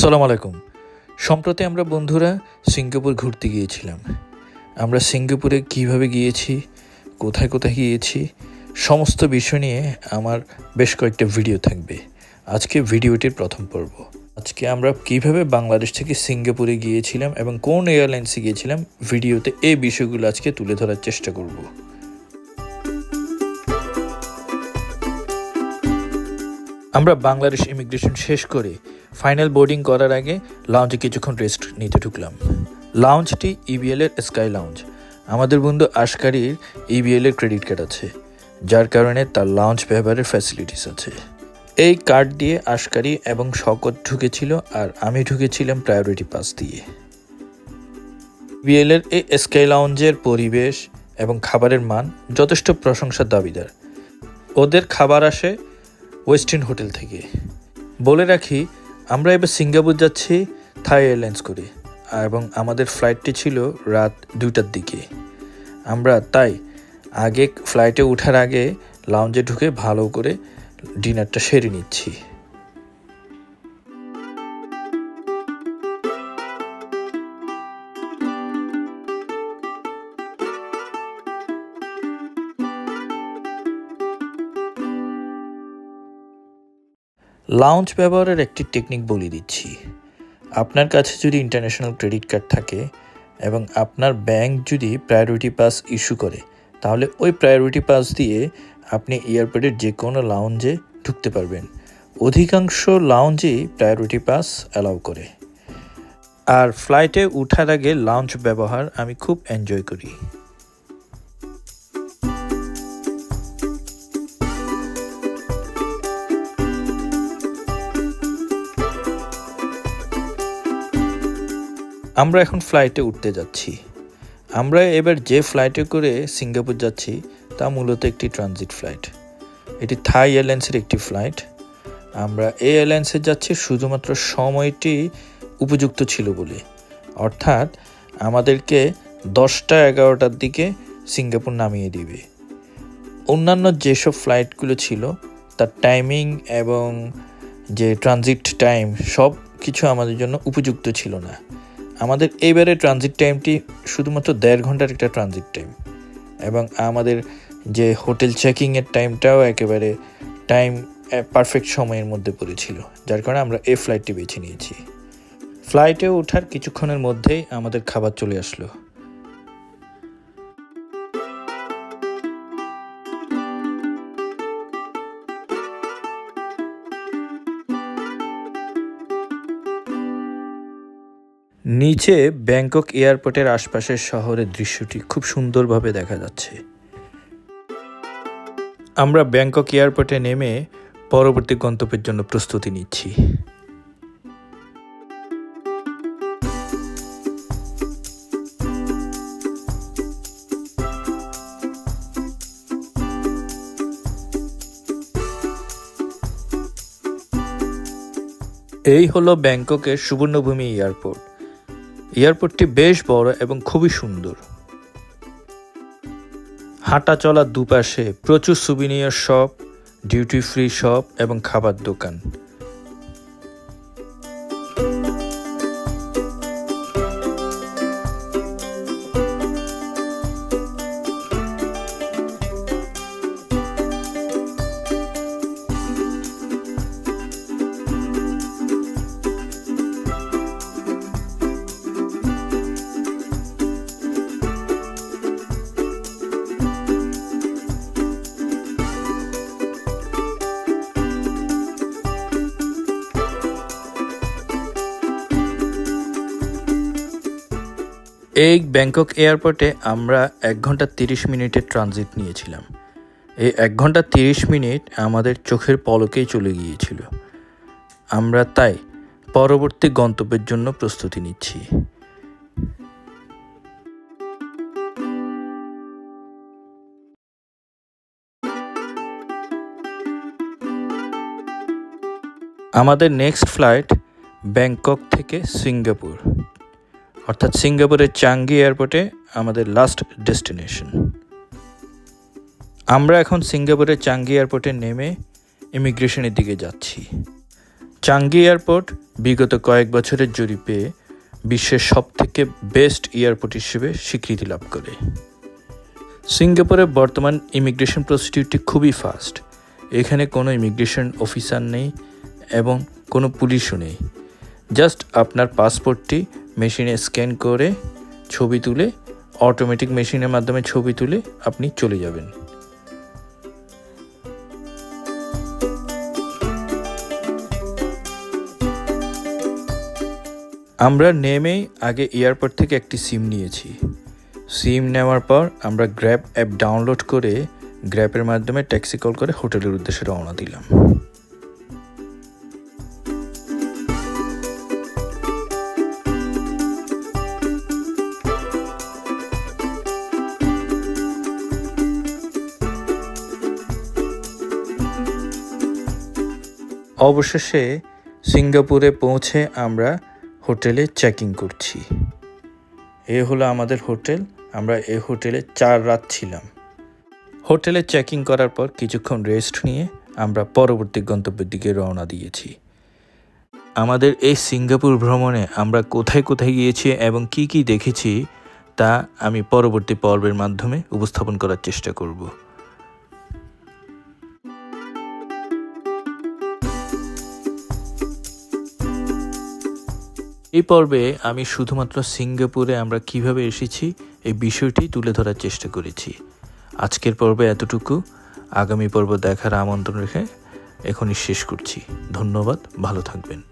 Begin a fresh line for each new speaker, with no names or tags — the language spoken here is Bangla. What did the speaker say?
সালাম আলাইকুম। সম্প্রতি আমরা বন্ধুরা সিঙ্গাপুর ঘুরতে গিয়েছিলাম। আমরা সিঙ্গাপুরে কীভাবে গিয়েছি, কোথায় কোথায় গিয়েছি, সমস্ত বিষয় নিয়ে আমার বেশ কয়েকটা ভিডিও থাকবে। আজকে ভিডিওটির প্রথম পর্ব। আজকে আমরা কীভাবে বাংলাদেশ থেকে সিঙ্গাপুরে গিয়েছিলাম এবং কোন এয়ারলাইন্সে গিয়েছিলাম ভিডিওতে এই বিষয়গুলো আজকে তুলে ধরার চেষ্টা করব। আমরা বাংলাদেশ ইমিগ্রেশন শেষ করে ফাইনাল বোর্ডিং করার আগে লাউঞ্জে কিছুক্ষণ রেস্ট নিতে ঢুকলাম। লাউঞ্জটি ইবিএল এর স্কাই লাউঞ্জ আমাদের বন্ধু আশকারির ইবিএল এর ক্রেডিট কার্ড আছে, যার কারণে তার লাউঞ্জ ব্যবহারের ফ্যাসিলিটিস আছে। এই কার্ড দিয়ে আশকারি এবং শকত ঢুকেছিল আর আমি ঢুকেছিলাম প্রায়োরিটি পাস দিয়ে। বিএল এর এই স্কাই লাউঞ্জের পরিবেশ এবং খাবারের মান যথেষ্ট প্রশংসার দাবিদার। ওদের খাবার আসে ওয়েস্টার্ন হোটেল থেকে। বলে রাখি আমরা এবার সিঙ্গাপুর যাচ্ছি থাই এয়ারলাইন্স করে, এবং আমাদের ফ্লাইটটি ছিল রাত দুইটার দিকে। আমরা তাই আগে ফ্লাইটে ওঠার আগে লাউঞ্জে ঢুকে ভালো করে ডিনারটা সেরে নিচ্ছি। লাউঞ্জ ব্যবহারের একটি টেকনিক বলে দিচ্ছি। আপনার কাছে যদি ইন্টারন্যাশনাল ক্রেডিট কার্ড থাকে এবং আপনার ব্যাংক যদি প্রায়োরিটি পাস ইস্যু করে, তাহলে ওই প্রায়োরিটি পাস দিয়ে আপনি এয়ারপোর্টের যে কোনো লাউঞ্জে ঢুকতে পারবেন। অধিকাংশ লাউঞ্জেই প্রায়োরিটি পাস অ্যালাউ করে। আর ফ্লাইটে ওঠার আগে লাউঞ্জ ব্যবহার আমি খুব এনজয় করি। আমরা এখন ফ্লাইটে উঠতে যাচ্ছি। আমরা এবার যে ফ্লাইটে করে সিঙ্গাপুর যাচ্ছি, তা মূলত একটি ট্রানজিট ফ্লাইট এটি থাই এয়ারলাইন্সের একটি ফ্লাইট আমরা এই এয়ারলাইন্সে যাচ্ছি শুধুমাত্র সময়টি উপযুক্ত ছিল বলে। অর্থাৎ আমাদেরকে দশটা এগারোটার দিকে সিঙ্গাপুর নামিয়ে দিবে। অন্যান্য যেসব ফ্লাইটগুলো ছিল, তার টাইমিং এবং যে ট্রানজিট টাইম সব কিছু আমাদের জন্য উপযুক্ত ছিল না। আমাদের এইবারে ট্রানজিট টাইমটি শুধুমাত্র দেড় ঘণ্টার একটা ট্রানজিট টাইম এবং আমাদের যে হোটেল চেকিংয়ের টাইমটাও একেবারে টাইম পারফেক্ট সময়ের মধ্যে পড়েছিল। যার কারণে আমরা এই ফ্লাইটটি বেছে নিয়েছি। ফ্লাইটে ওঠার কিছুক্ষণের মধ্যেই আমাদের খাবার চলে আসলো। নিচে ব্যাংকক এয়ারপোর্টের আশপাশের শহরের দৃশ্যটি খুব সুন্দরভাবে দেখা যাচ্ছে। আমরা ব্যাংকক এয়ারপোর্টে নেমে পরবর্তী গন্তব্যের জন্য প্রস্তুতি নিচ্ছি। এই হলো ব্যাংককের সুবর্ণভূমি এয়ারপোর্ট। এয়ারপোর্টটি বেশ বড় এবং খুবই সুন্দর। হাঁটা চলার দুপাশে প্রচুর souvenir shop duty free shop এবং খাবার দোকান। এই ব্যাংকক এয়ারপোর্টে আমরা এক ঘণ্টা তিরিশ মিনিটের ট্রানজিট নিয়েছিলাম। এই এক ঘণ্টা তিরিশ মিনিট আমাদের চোখের পলকেই চলে গিয়েছিল। আমরা তাই পরবর্তী গন্তব্যের জন্য প্রস্তুতি নিচ্ছি। আমাদের নেক্সট ফ্লাইট ব্যাংকক থেকে সিঙ্গাপুর। অর্থাৎ সিঙ্গাপুরের চাঙ্গি এয়ারপোর্টে আমাদের লাস্ট ডেস্টিনেশন আমরা এখন সিঙ্গাপুরের চাঙ্গি এয়ারপোর্টে নেমে ইমিগ্রেশনের দিকে যাচ্ছি। চাঙ্গি এয়ারপোর্ট বিগত কয়েক বছরের জরিপে বিশ্বের সবথেকে বেস্ট এয়ারপোর্ট হিসেবে স্বীকৃতি লাভ করে। সিঙ্গাপুরের বর্তমান ইমিগ্রেশন প্রসিডিউরটি খুবই ফাস্ট এখানে কোনো ইমিগ্রেশন অফিসার নেই এবং কোনো পুলিশও নেই। জাস্ট আপনার পাসপোর্টটি মেশিনে স্ক্যান করে ছবি তুলে অটোমেটিক মেশিনের মাধ্যমে ছবি তুলে আপনি চলে যাবেন। আমরা নেমেই আগে এয়ারপোর্ট থেকে একটি সিম নিয়েছি। সিম নেওয়ার পর আমরা গ্র্যাব অ্যাপ ডাউনলোড করে গ্র্যাবের মাধ্যমে ট্যাক্সি কল করে হোটেলের উদ্দেশ্যে রওনা দিলাম। অবশেষে সিঙ্গাপুরে পৌঁছে আমরা হোটেলে চেকিং করছি। এ হলো আমাদের হোটেল, আমরা এই হোটেলে চার রাত ছিলাম। হোটেলে চেকিং করার পর কিছুক্ষণ রেস্ট নিয়ে আমরা পরবর্তী গন্তব্যের দিকে রওনা দিয়েছি। আমাদের এই সিঙ্গাপুর ভ্রমণে আমরা কোথায় কোথায় গিয়েছি এবং কি কি দেখেছি তা আমি পরবর্তী পর্বের মাধ্যমে উপস্থাপন করার চেষ্টা করব। এই পর্বে আমি শুধুমাত্র সিঙ্গাপুরে আমরা কীভাবে এসেছি এই বিষয়টি তুলে ধরার চেষ্টা করেছি। আজকের পর্বে এতটুকু। আগামী পর্ব দেখার আমন্ত্রণ রেখে এখনই শেষ করছি। ধন্যবাদ, ভালো থাকবেন।